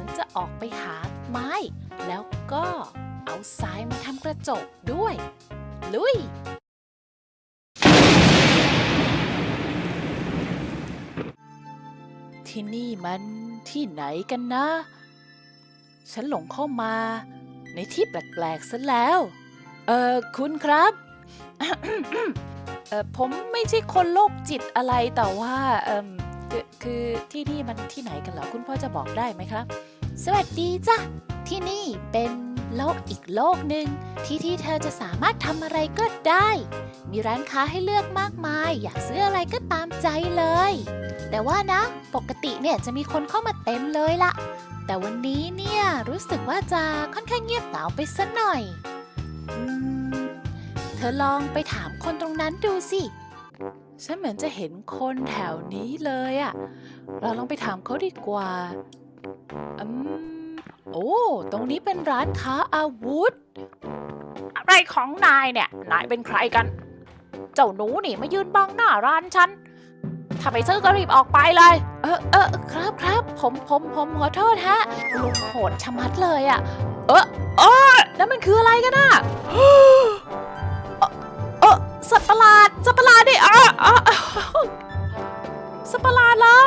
ฉันจะออกไปหาไม้ แล้วก็เอาทรายมาทำกระจกด้วย ลุย ที่นี่มันที่ไหนกันนะ ฉันหลงเข้ามาในที่แปลกๆซะแล้ว เออคุณครับ เออผมไม่ใช่คนโรคจิตอะไรแต่ว่า เอม คือคือที่นี่มันที่ไหนกันเหรอคุณพ่อจะบอกได้ไหมครับ สวัสดีจ้ะที่นี่เป็นโลกอีกโลกหนึ่งที่ที่เธอจะสามารถทำอะไรก็ได้ มีร้านค้าให้เลือกมากมาย อยากซื้ออะไรก็ตามใจเลย แต่ว่านะ ปกติเนี่ยจะมีคนเข้ามาเต็มเลยละแต่วันนี้เนี่ยรู้สึกว่าจะค่อนข้างเงียบเหงาไปสักหน่อยอเธอลองไปถามคนตรงนั้นดูสิ ฉันเหมือนจะเห็นคนแถวนี้เลยอะเราลองไปถามเขาดีกว่าอืมโอ้ ตรงนี้เป็นร้านค้าอาวุธ อะไรของนายเนี่ย นายเป็นใครกัน เจ้าหนูนี่มายืนบังหน้าร้านฉัน ถ้าไปซื้อก็รีบออกไปเลย เออเออครับครับผมผมผมขอโทษฮะลุงโหดชะมัดเลยอะเออเออนั่นมันคืออะไรกันอะ สัตว์ประหลาดสัตว์ประหลาดดิอะอะอะสัตว์ประหลาดเหรอ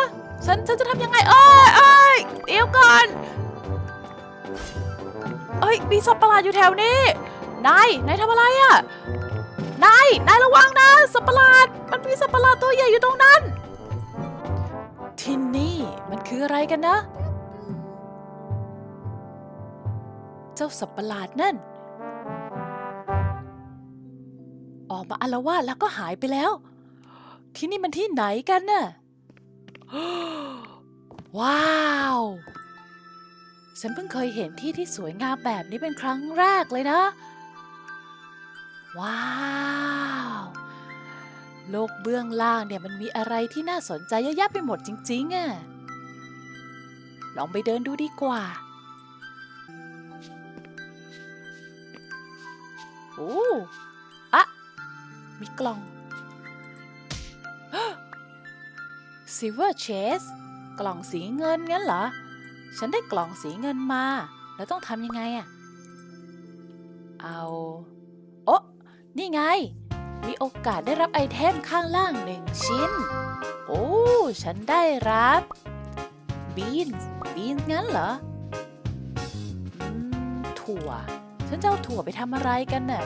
ฉันฉันจะทำยังไงเอ้ยเอ้ยเดี๋ยวก่อนเอ้ยมีสัตว์ประหลาดอยู่แถวนี้นายนายทำอะไรอะนายนายระวังนะสัตว์ประหลาด มันมีสัตว์ประหลาดตัวใหญ่อยู่ตรงนั้นที่นี่มันคืออะไรกันนะ เจ้าสัตว์ประหลาดนั่น มาอาละวาดแล้วก็หายไปแล้ว ที่นี่มันที่ไหนกันน่ะว้าว ฉันเพิ่งเคยเห็นที่ที่สวยงามแบบนี้เป็นครั้งแรกเลยนะ ว้าวโลกเบื้องล่างเนี่ยมันมีอะไรที่น่าสนใจเยอะแยะไปหมดจริงๆอะลองไปเดินดูดีกว่า โอ้ มีกล่อง Silver Chase กล่องสีเงินงั้นเหรอ ฉันได้กล่องสีเงินมา แล้วต้องทำยังไงอะเอาโอ้นี่ไง มีโอกาสได้รับไอเทมข้างล่างหนึ่งชิ้น โอ้ ฉันได้รับบีนบีนงั้นเหรอถั่ว ฉันจะเอาถั่วไปทำอะไรกันน่ะ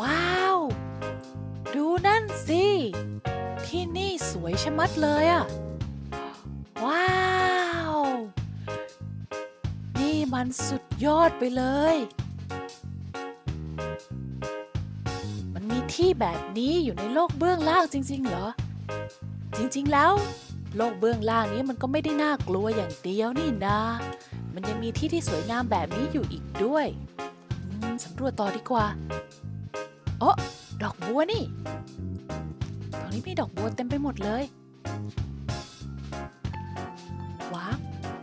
ว้าว ดูนั่นสิ ที่นี่สวยชะมัดเลยอะว้าว นี่มันสุดยอดไปเลย มันมีที่แบบนี้อยู่ในโลกเบื้องล่างจริง ๆ เหรอ จริงๆแล้ว โลกเบื้องล่างนี้มันก็ไม่ได้น่ากลัวอย่างเดียวนี่นามันยังมีที่ที่สวยงามแบบนี้อยู่อีกด้วยสำรวจต่อดีกว่าโอ้ ดอกบัวนี่ ตรงนี้มีดอกบัวเต็มไปหมดเลย ว้าว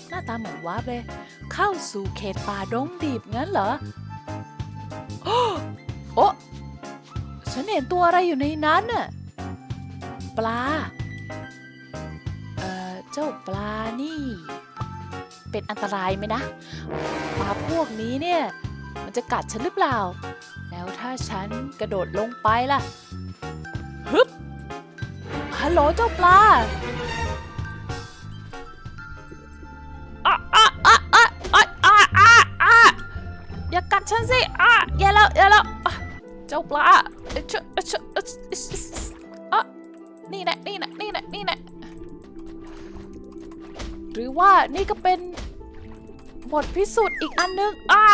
หน้าตาเหมือนวาร์ปเลย เข้าสู่เขตป่าดงดิบงั้นเหรอ โอ้โอฉันเห็นตัวอะไรอยู่ในนั้นน่ะ ปลา เอ่อ เจ้าปลานี่ เป็นอันตรายไหมนะ ปลาพวกนี้เนี่ย มันจะกัดฉันหรือเปล่า แล้วถ้าฉันกระโดดลงไปล่ะฮึบฮัลโหลเจ้าปลาอะอะอะอะอะอะอะอะอย่ากัดฉันสิอะอย่าแล้วอย่าแล้วอะเจ้าปลาเอ้ยเชอะเอ้ยเชอะเอ้ยอะนี่นะนี่นะนี่นะนี่นะหรือว่านี่ก็เป็น บทพิสูจน์อีกอันหนึงอ่า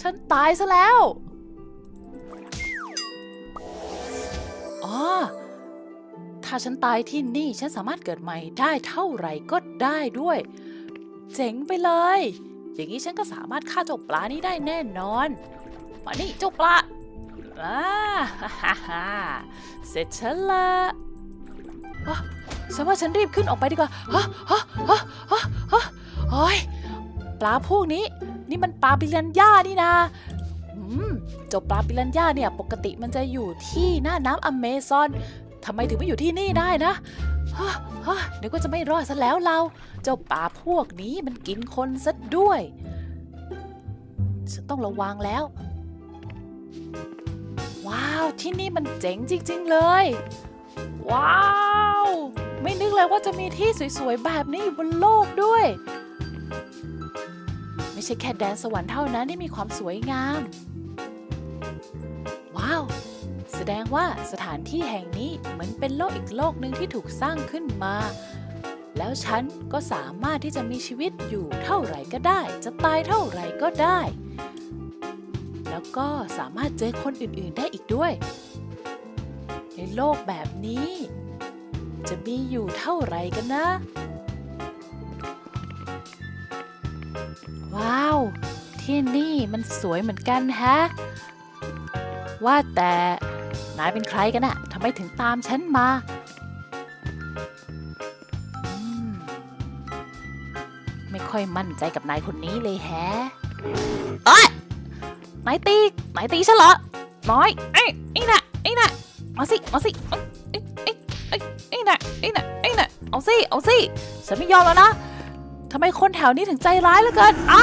ฉันตายซะแล้วอ๋อถ้าฉันตายที่นี่ฉันสามารถเกิดใหม่ได้เท่าไหร่ก็ได้ด้วย เจ๋งไปเลย อย่างนี้ฉันก็สามารถฆ่าเจ้าปลานี้ได้แน่นอน มานี่เจ้าปลาอ่าฮ่าฮ่าเสร็จฉันละฉันว่าฉันรีบขึ้นออกไปดีกว่าฮะฮะฮะฮะฮะโอ้ย ปลาพวกนี้ นี่มันปลาปิรันย่านี่นะอืมเจ้าปลาปิรันย่าเนี่ยปกติมันจะอยู่ที่หน้าน้ำอเมซอนทำไมถึงไม่อยู่ที่นี่ได้นะฮะฮะเดี๋ยวก็จะไม่รอดซะแล้วเรา เจ้าป่าพวกนี้มันกินคนซะด้วย ฉันต้องระวังแล้ว ว้าวที่นี่มันเจ๋งจริง ๆ เลย ว้าว ไม่นึกเลยว่าจะมีที่สวยๆแบบนี้อยู่บนโลกด้วย ไม่ใช่แค่แดนสวรรค์เท่านั้นที่มีความสวยงาม ว้าว แสดงว่าสถานที่แห่งนี้เหมือนเป็นโลกอีกโลกหนึ่งที่ถูกสร้างขึ้นมา แล้วฉันก็สามารถที่จะมีชีวิตอยู่เท่าไหร่ก็ได้ จะตายเท่าไหร่ก็ได้ แล้วก็สามารถเจอคนอื่นๆได้อีกด้วย ในโลกแบบนี้ จะมีอยู่เท่าไหร่กันนะ ที่นี่มันสวยเหมือนกันแฮะ ว่าแต่นายเป็นใครกันอะทำไมถึงตามฉันมาอมไม่ค่อยมั่นใจกับนายคนนี้เลยแฮะเอ้ยนายตีนายตีฉันเหรอ น้อยไอ้ไอ้น่ะไอ้น่ะมาสิ มาสิไอ้ไอ้ไอ้ไอ้น่ะไอ้น่ะไอ้น่ะเอาสิ เอาสิ ฉันไม่ยอมแล้วนะทำไมคนแถวนี้ถึงใจร้ายเหลือเกินอะ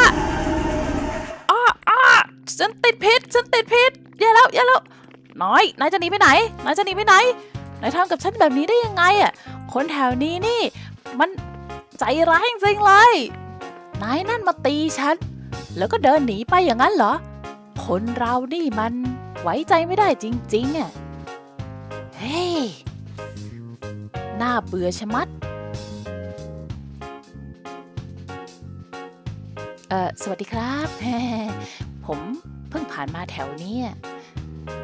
ฉันติดพิษฉันติดพิษแย่าแล้วแย่าแล้วน้อยนายจะหนีไปไหนนายจะหนีไปไหนนายทำกับฉันแบบนี้ได้ยังไงอะคนแถวนี้นี่ มันใจร้ายจริงเลยนายนั่นมาตีฉัน แล้วก็เดินหนีไปอย่างนั้นเหรอ คนเรานี่มันไว้ใจไม่ได้จริงๆอะเฮ้ยน่าเบื่อชะมัดเอ่อสวัสดีครับ ผมเพิ่งผ่านมาแถวนี้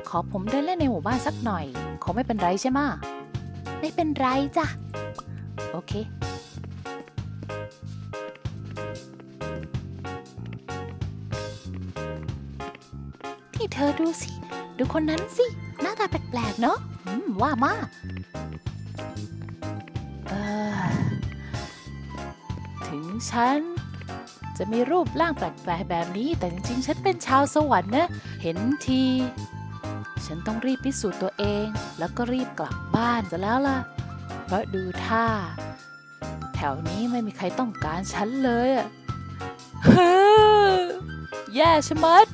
ขอผมเดินเล่นในหมู่บ้านสักหน่อยคงไม่เป็นไรใช่ไหมไม่เป็นไรจ้ะ โอเค นี่เธอดูสิ ดูคนนั้นสิ หน้าตาแปลกๆเนาะว่ามาเออถึงฉัน จะมีรูปร่างแปลกๆแบบนี้ แต่จริงๆ ฉันเป็นชาวสวรรค์นะ เห็นที ฉันต้องรีบพิสูจน์ตัวเอง แล้วก็รีบกลับบ้านจะแล้วล่ะ เพราะดูท่า แถวนี้ไม่มีใครต้องการฉันเลยอะเฮ้อแย่ชะมัด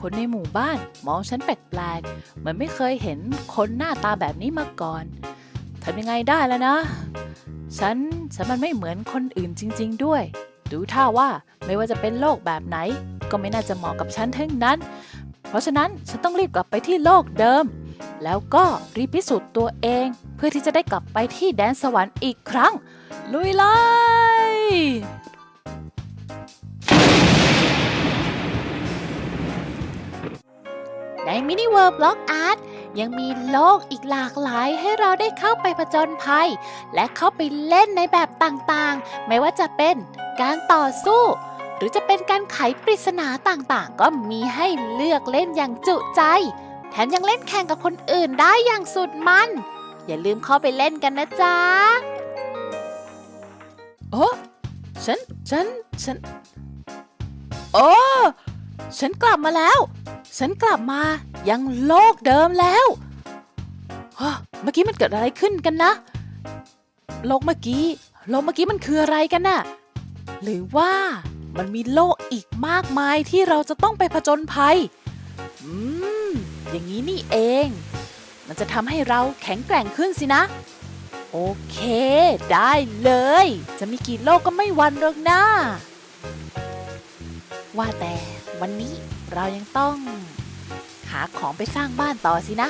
คนในหมู่บ้านมองฉันแปลกๆเหมือนไม่เคยเห็นคนหน้าตาแบบนี้มาก่อนทำยังไงได้แล้วนะ ฉันฉันมันไม่เหมือนคนอื่นจริง ๆ ด้วย ดูท่าว่าไม่ว่าจะเป็นโลกแบบไหน ก็ไม่น่าจะเหมาะกับฉันทั้งนั้น เพราะฉะนั้นฉันต้องรีบกลับไปที่โลกเดิม แล้วก็รีบพิสูจน์ตัวเอง เพื่อที่จะได้กลับไปที่แดนสวรรค์อีกครั้ง ลุยเลยในมินิเวิร์บล็อกอาร์ตยังมีโลกอีกหลากหลายให้เราได้เข้าไปผจญภัย และเข้าไปเล่นในแบบต่างๆ ไม่ว่าจะเป็น การต่อสู้ หรือจะเป็นการไขปริศนาต่างๆ ก็มีให้เลือกเล่นอย่างจุใจ แถมยังเล่นแข่งกับคนอื่นได้อย่างสุดมัน อย่าลืมเข้าไปเล่นกันนะจ๊ะโอ้ฉัน ฉัน ฉัน โอ้ฉันกลับมาแล้ว ฉันกลับมายังโลกเดิมแล้วฮะเมื่อกี้มันเกิดอะไรขึ้นกันนะ โลกเมื่อกี้ โลกเมื่อกี้มันคืออะไรกันน่ะ หรือว่ามันมีโลกอีกมากมายที่เราจะต้องไปผจญภัย อืม อย่างนี้นี่เอง มันจะทำให้เราแข็งแกร่งขึ้นสินะ โอเค ได้เลย จะมีกี่โลกก็ไม่วันหรอกนะว่าแต่วันนี้เรายังต้อง หาของไปสร้างบ้านต่อสินะ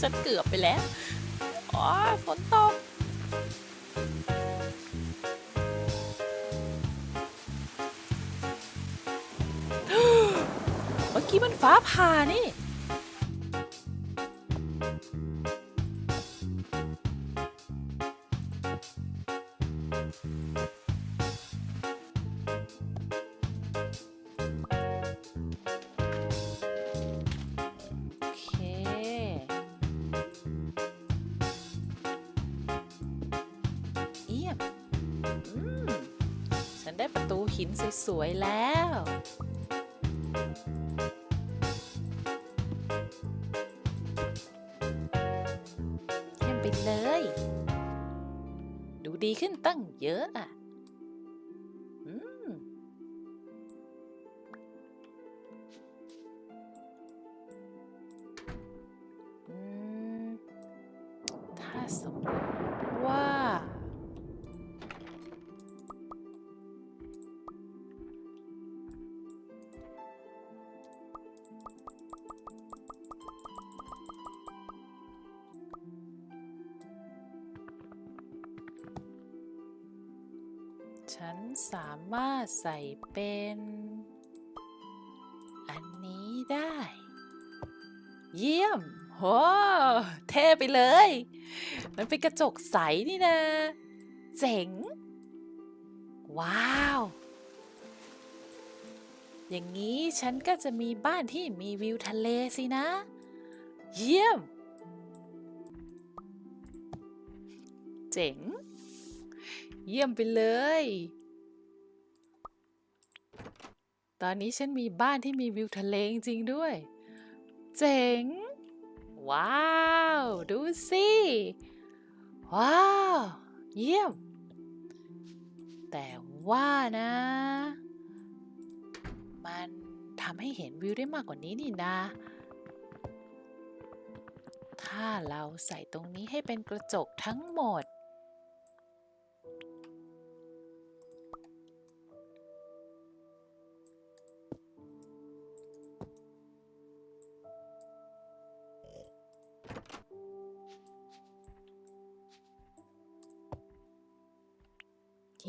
ฉันเกือบไปแล้ว อ๋อ ฝนตก เมื่อกี้มันฟ้าผ่านี่ หินสวย ๆ แล้ว เยี่ยมไปเลย ดูดีขึ้นตั้งเยอะอะ ฉันสามารถใส่เป็น อันนี้ได้ เยี่ยมโหเท่ไปเลย มันเป็นกระจกใสนี่นะ เจ๋ง ว้าว อย่างนี้ฉันก็จะมีบ้านที่มีวิวทะเลสินะ เยี่ยม เจ๋ง เยี่ยมไปเลย ตอนนี้ฉันมีบ้านที่มีวิวทะเลจริงด้วย เจ๋ง ว้าว ดูสิ ว้าว เยี่ยม แต่ว่านะ มันทำให้เห็นวิวได้มากกว่านี้นี่นะถ้าเราใส่ตรงนี้ให้เป็นกระจกทั้งหมด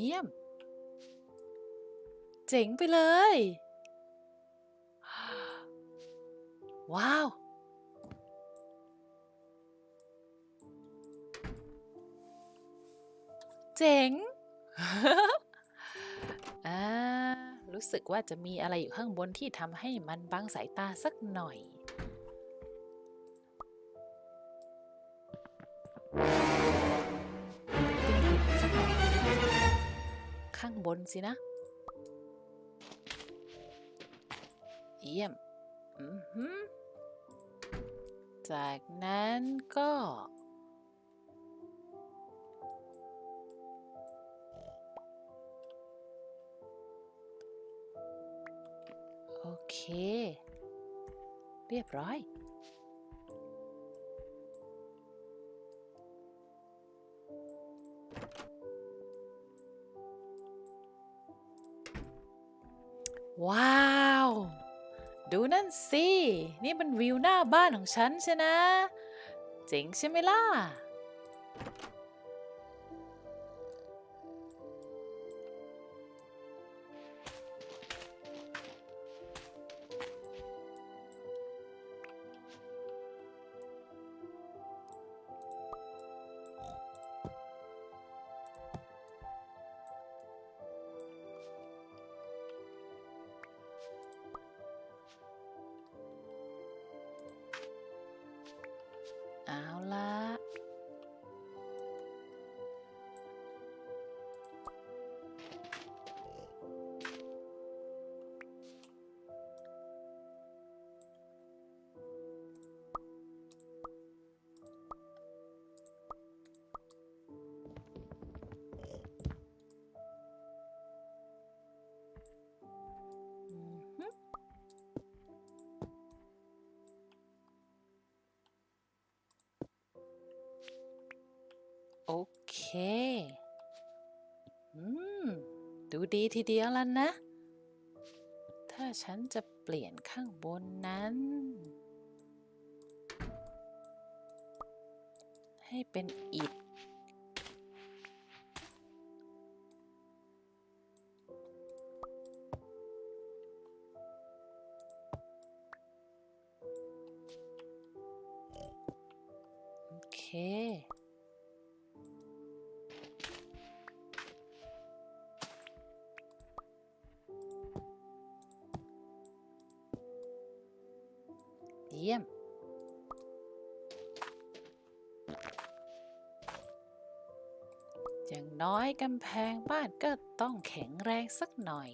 เยี่ยม เจ๋งไปเลย ว้าว เจ๋งรู้สึกว่าจะมีอะไรอยู่ข้างบนที่ทำให้มันบังสายตาสักหน่อย ข้างบนสินะ เยี่ยม อือหือจากนั้นก็ โอเค เรียบร้อย ว้าว ดูนั่นสิ นี่มันวิวหน้าบ้านของฉันใช่นะ เจ๋งใช่ไหมล่ะ เคอืมดูดีทีเดียวแล้วนะ ถ้าฉันจะเปลี่ยนข้างบนนั้น ให้เป็นอิฐ อย่างน้อยกำแพงบ้านก็ต้องแข็งแรงสักหน่อย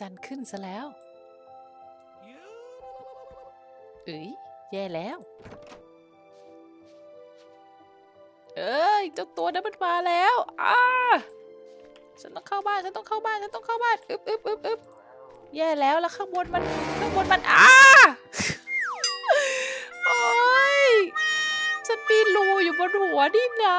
จันทร์ขึ้นซะแล้วเอ้ยแย่แล้ว เอ้ยเจ้าตัวนั้นมันมาแล้วอ้าฉันต้องเข้าบ้านฉันต้องเข้าบ้านฉันต้องเข้าบ้านอึบอึบอึบอึบแย่แล้วแล้วข้างบนมันข้างบนมันอ้าโอ้ยฉันมีนรูอยู่บนหัวนี่นะ